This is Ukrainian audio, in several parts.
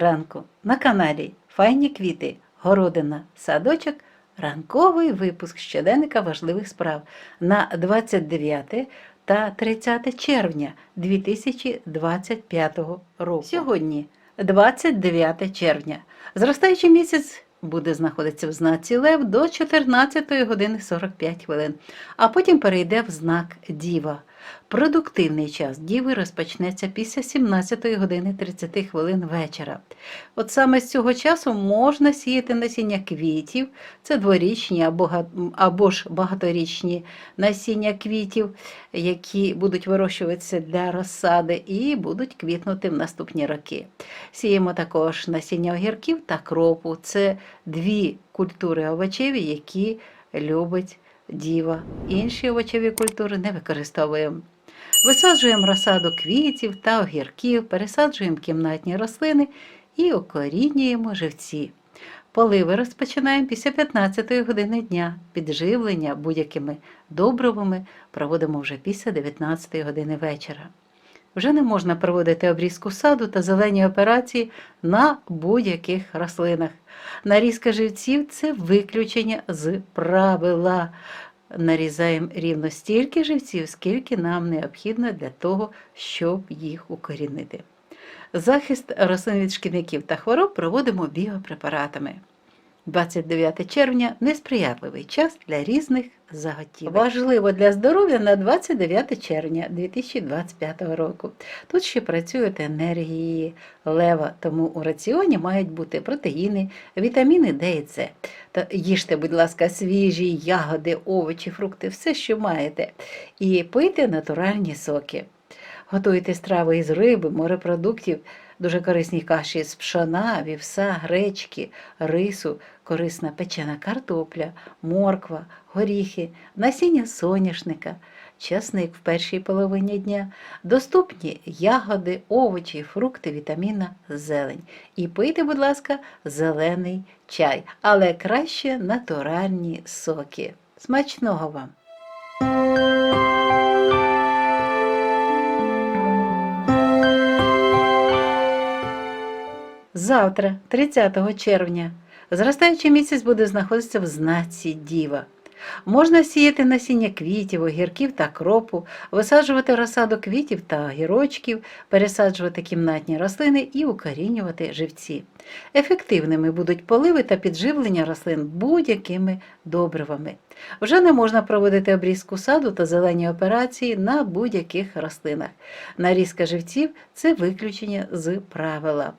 ранку на каналі Файні квіти, городина, садочок, ранковий випуск щоденника важливих справ на 29 та 30 червня 2025 року. Сьогодні 29 червня. Зростаючий місяць буде знаходитися в знаці Лев до 14 години 45 хвилин, а потім перейде в знак Діва. Продуктивний час діви розпочнеться після 17 години 30 хвилин вечора. От саме з цього часу можна сіяти насіння квітів, це дворічні або, або ж багаторічні насіння квітів, які будуть вирощуватися для розсади і будуть квітнути в наступні роки. Сіємо також насіння огірків та кропу. Це дві культури овочеві, які любить діва. Інші овочеві культури не використовуємо. Висаджуємо розсаду квітів та огірків, пересаджуємо кімнатні рослини і укорінюємо живці. Поливи розпочинаємо після 15 години дня. Підживлення будь-якими добривами проводимо вже після 19 години вечора. Вже не можна проводити обрізку саду та зелені операції на будь-яких рослинах. Нарізка живців це виключення з правила. Нарізаємо рівно стільки живців, скільки нам необхідно для того, щоб їх укорінити. Захист рослин від шкідників та хвороб проводимо біопрепаратами. 29 червня несприятливий час для різних заготівель. Важливо для здоров'я на 29 червня 2025 року. Тут ще працюють енергії лева, тому у раціоні мають бути протеїни, вітаміни Д і С. Та їжте, будь ласка, свіжі ягоди, овочі, фрукти, все, що маєте. І пийте натуральні соки. Готуйте страви із риби, морепродуктів, дуже корисні каші з пшона, вівса, гречки, рису, корисна печена картопля, морква, горіхи, насіння соняшника, часник в першій половині дня, доступні ягоди, овочі, фрукти, вітаміна, зелень. І пийте, будь ласка, зелений чай, але краще натуральні соки. Смачного вам! Завтра, 30 червня, зростаючий місяць буде знаходитися в знаці Діва. Можна сіяти насіння квітів, огірків та кропу, висаджувати розсаду квітів та огірочків, пересаджувати кімнатні рослини і укорінювати живці. Ефективними будуть поливи та підживлення рослин будь-якими добривами. Вже не можна проводити обрізку саду та зелені операції на будь-яких рослинах. Нарізка живців це виключення з правила.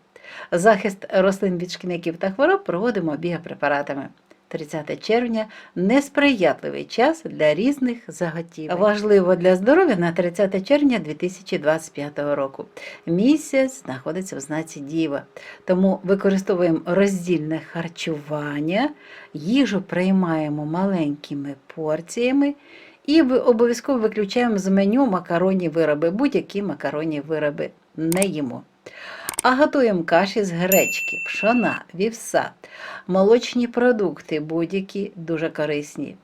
Захист рослин від шкідників та хвороб проводимо біопрепаратами. 30 червня несприятливий час для різних заготівель. Важливо для здоров'я на 30 червня 2025 року. Місяць знаходиться в знаці Діва, тому використовуємо роздільне харчування, їжу приймаємо маленькими порціями. І обов'язково виключаємо з меню макаронні вироби, будь-які макаронні вироби не їмо. А готуємо каші з гречки, пшона, вівса, молочні продукти, будь-які дуже корисні.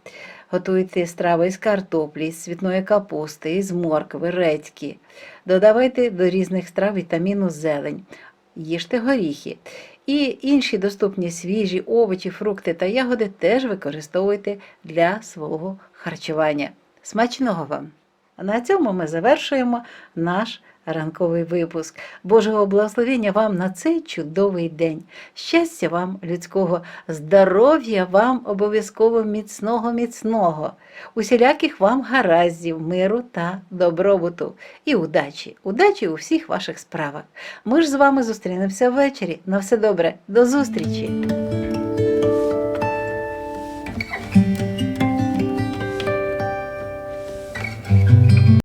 Готуйте страви із картоплі, з цвітної капусти, із моркви, редьки. Додавайте до різних страв вітаміну зелень. Їжте горіхи. І інші доступні свіжі овочі, фрукти та ягоди теж використовуйте для свого харчування. Смачного вам! На цьому ми завершуємо наш ранковий випуск. Божого благословення вам на цей чудовий день. Щастя вам, людського, здоров'я вам обов'язково міцного, міцного, усіляких вам гараздів, миру та добробуту. І удачі, удачі у всіх ваших справах. Ми ж з вами зустрінемося ввечері. На все добре, до зустрічі!